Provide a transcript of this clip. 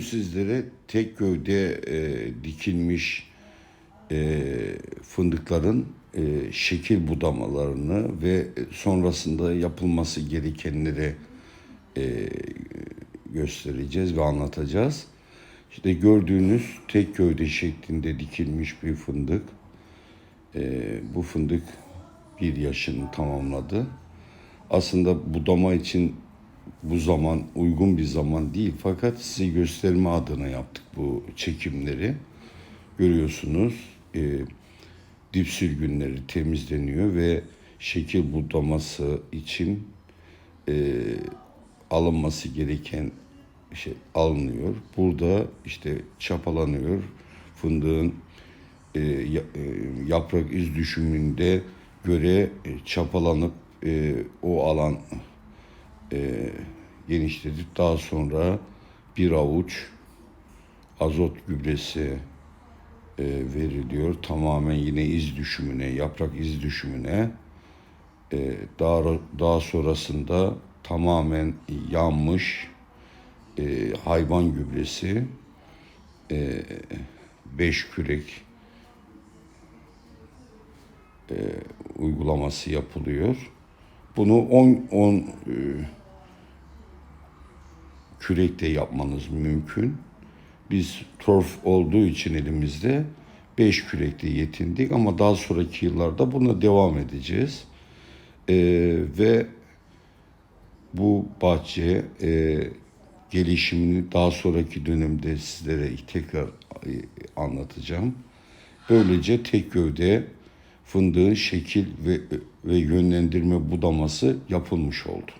sizlere tek gövde e, dikilmiş e, fındıkların e, şekil budamalarını ve sonrasında yapılması gerekenleri e, göstereceğiz ve anlatacağız. İşte gördüğünüz tek gövde şeklinde dikilmiş bir fındık. E, bu fındık bir yaşını tamamladı. Aslında budama için bu zaman uygun bir zaman değil fakat size gösterme adına yaptık bu çekimleri. Görüyorsunuz e, dip sürgünleri temizleniyor ve şekil budaması için e, alınması gereken şey alınıyor. Burada işte çapalanıyor. Fındığın e, e, yaprak iz düşümünde göre e, çapalanıp e, o alan e, genişletip daha sonra bir avuç azot gübresi e, veriliyor. Tamamen yine iz düşümüne, yaprak iz düşümüne. E, daha daha sonrasında tamamen yanmış e, hayvan gübresi, e, beş kürek e, uygulaması yapılıyor. Bunu 10 10 e, kürekte yapmanız mümkün. Biz torf olduğu için elimizde 5 kürekte yetindik ama daha sonraki yıllarda buna devam edeceğiz. E, ve bu bahçe e, gelişimini daha sonraki dönemde sizlere tekrar e, anlatacağım. Böylece tek gövde fındığın şekil ve, ve yönlendirme budaması yapılmış oldu.